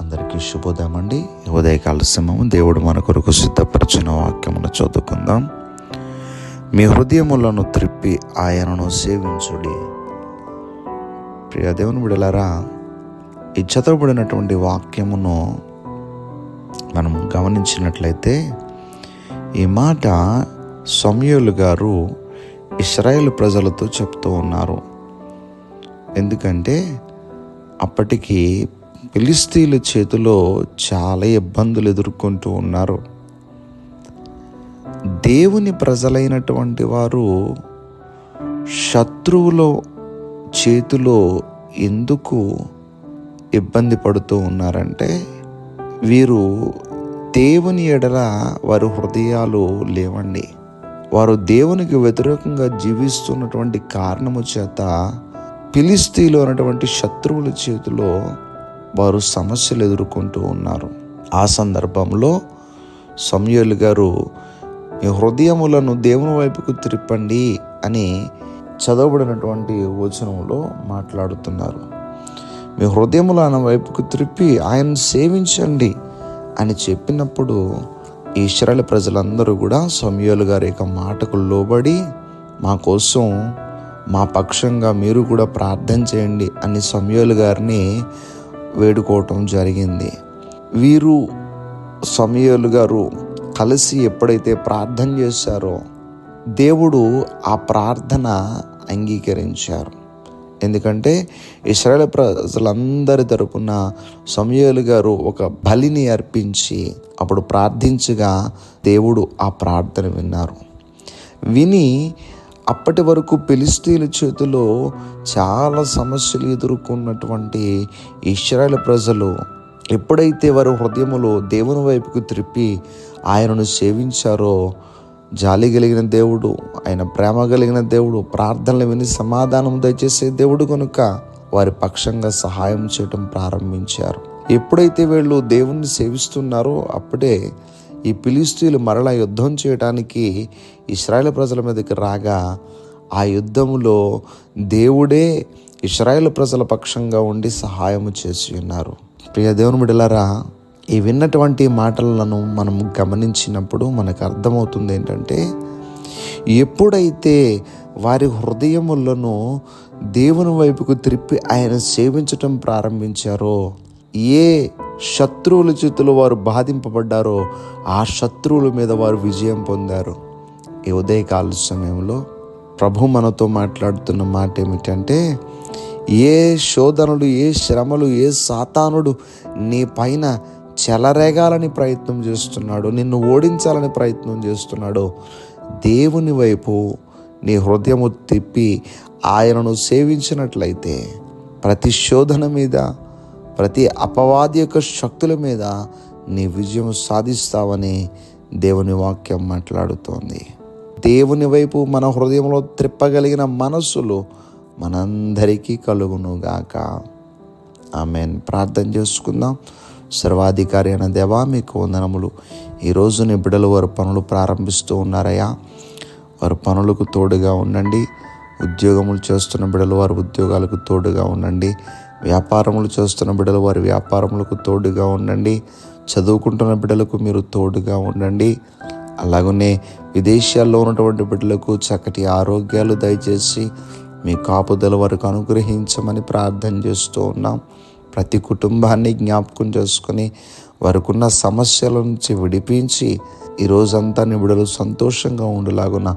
అందరికీ శుభోదయం అండి ఉదయకాల సమయం దేవుడు మన కొరకు సిద్ధపరిచిన వాక్యమును చదువుకుందాం. మీ హృదయములను త్రిప్పి ఆయనను సేవించుడి. ప్రియ దేవుని బిడలారా ఈ చదవబడినటువంటి వాక్యమును మనం గమనించినట్లయితే ఈ మాట సమయలు గారు ఇస్రాయేల్ ప్రజలతో చెప్తూ ఉన్నారు. ఎందుకంటే అప్పటికి ఫిలిస్తీన్ల చేతిలో చాలా ఇబ్బందులు ఎదుర్కొంటూ ఉన్నారు. దేవుని ప్రజలైనటువంటి వారు శత్రువుల చేతిలో ఎందుకు ఇబ్బంది పడుతూ ఉన్నారంటే వీరు దేవుని ఎడల వారి హృదయాలు లేవండి. వారు దేవునికి వ్యతిరేకంగా జీవిస్తున్నటువంటి కారణము చేత పిలిస్తీలో ఉన్నటువంటి శత్రువుల చేతిలో వారు సమస్యలు ఎదుర్కొంటూ ఉన్నారు. ఆ సందర్భంలో సమయలు గారు మీ హృదయములను దేవుని వైపుకు త్రిప్పండి అని చదవబడినటువంటి వచనంలో మాట్లాడుతున్నారు. మీ హృదయములను వైపుకు త్రిప్పి ఆయన సేవించండి అని చెప్పినప్పుడు ఈ ఇస్రాయల్ ప్రజలందరూ కూడా సమయాలు గారి యొక్క మాటకు లోబడి మా కోసం మా పక్షంగా మీరు కూడా ప్రార్థన చేయండి అని సమయాలు గారిని వేడుకోవటం జరిగింది. వీరు సమయలు గారు కలిసి ఎప్పుడైతే ప్రార్థన చేశారో దేవుడు ఆ ప్రార్థన అంగీకరించారు. ఎందుకంటే ఇస్రాయల్ ప్రజలందరి తరపున సమయలు గారు ఒక బలిని అర్పించి అప్పుడు ప్రార్థించగా దేవుడు ఆ ప్రార్థన విన్నారు. విని అప్పటి వరకు ఫిలిస్తీన్ల చేతిలో చాలా సమస్యలు ఎదుర్కొన్నటువంటి ఇస్రాయల్ ప్రజలు ఎప్పుడైతే వారి హృదయములో దేవుని వైపుకు త్రిప్పి ఆయనను సేవించారో జాలి కలిగిన దేవుడు ఆయన ప్రేమ కలిగిన దేవుడు ప్రార్థనలు విని సమాధానం దయచేసే దేవుడు కనుక వారి పక్షంగా సహాయం చేయటం ప్రారంభించారు. ఎప్పుడైతే వీళ్ళు దేవుణ్ణి సేవిస్తున్నారో అప్పుడే ఈ పిలిస్తీలు మరలా యుద్ధం చేయడానికి ఇస్రాయేల్ ప్రజల మీదకి రాగా ఆ యుద్ధములో దేవుడే ఇస్రాయేల్ ప్రజల పక్షంగా ఉండి సహాయము చేసి ఉన్నారు. ప్రియ దేవుని బిడలరా ఈ విన్నటువంటి మాటలను మనం గమనించినప్పుడు మనకు అర్థమవుతుంది ఏంటంటే ఎప్పుడైతే వారి హృదయములను దేవుని వైపుకు త్రిప్పి ఆయన సేవించటం ప్రారంభించారో ఏ శత్రువుల చేతిలో వారు బాధింపబడ్డారో ఆ శత్రువుల మీద వారు విజయం పొందారు. ఈ ఉదయకాల సమయంలో ప్రభు మనతో మాట్లాడుతున్న మాట ఏమిటంటే ఏ శోధనలు ఏ శ్రమలు ఏ సాతానుడు నీ పైన చెలరేగాలని ప్రయత్నం చేస్తున్నాడు నిన్ను ఓడించాలని ప్రయత్నం చేస్తున్నాడు దేవుని వైపు నీ హృదయము తిప్పి ఆయనను సేవించినట్లయితే ప్రతి శోధన మీద ప్రతి అపవాది యొక్క శక్తుల మీద నీ విజయం సాధిస్తావని దేవుని వాక్యం మాట్లాడుతోంది. దేవుని వైపు మన హృదయంలో త్రిప్పగలిగిన మనస్సులు మనందరికీ కలుగునుగాక. ఆమెన్. ప్రార్థన చేసుకుందాం. సర్వాధికారి అయిన దేవా మీకు వందనములు. ఈరోజు నీ బిడ్డలు వారి పనులు ప్రారంభిస్తూ ఉన్నారయ్యా. వారి పనులకు తోడుగా ఉండండి. ఉద్యోగములు చేస్తున్న బిడ్డలు వారి ఉద్యోగాలకు తోడుగా ఉండండి. వ్యాపారములు చేస్తున్న బిడ్డలు వారి వ్యాపారములకు తోడుగా ఉండండి. చదువుకుంటున్న బిడ్డలకు మీరు తోడుగా ఉండండి. అలాగనే విదేశాల్లో ఉన్నటువంటి బిడ్డలకు చక్కటి ఆరోగ్యాలు దయచేసి మీ కాపుదల వరకు అనుగ్రహించమని ప్రార్థన చేస్తూ ఉన్నాం. ప్రతి కుటుంబాన్ని జ్ఞాపకం చేసుకొని వారికున్న సమస్యల నుంచి విడిపించి ఈ రోజంతా నిబిడలు సంతోషంగా ఉండేలాగున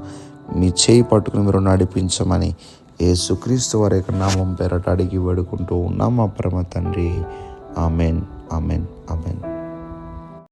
మీ చేయి పట్టుకుని మీరు నడిపించమని యేసుక్రీస్తు వారి యొక్క నామం పేరట అడిగి వేడుకుంటూ ఉన్నాం మా పరమ తండ్రి. ఆమెన్. ఆమెన్. ఆమెన్.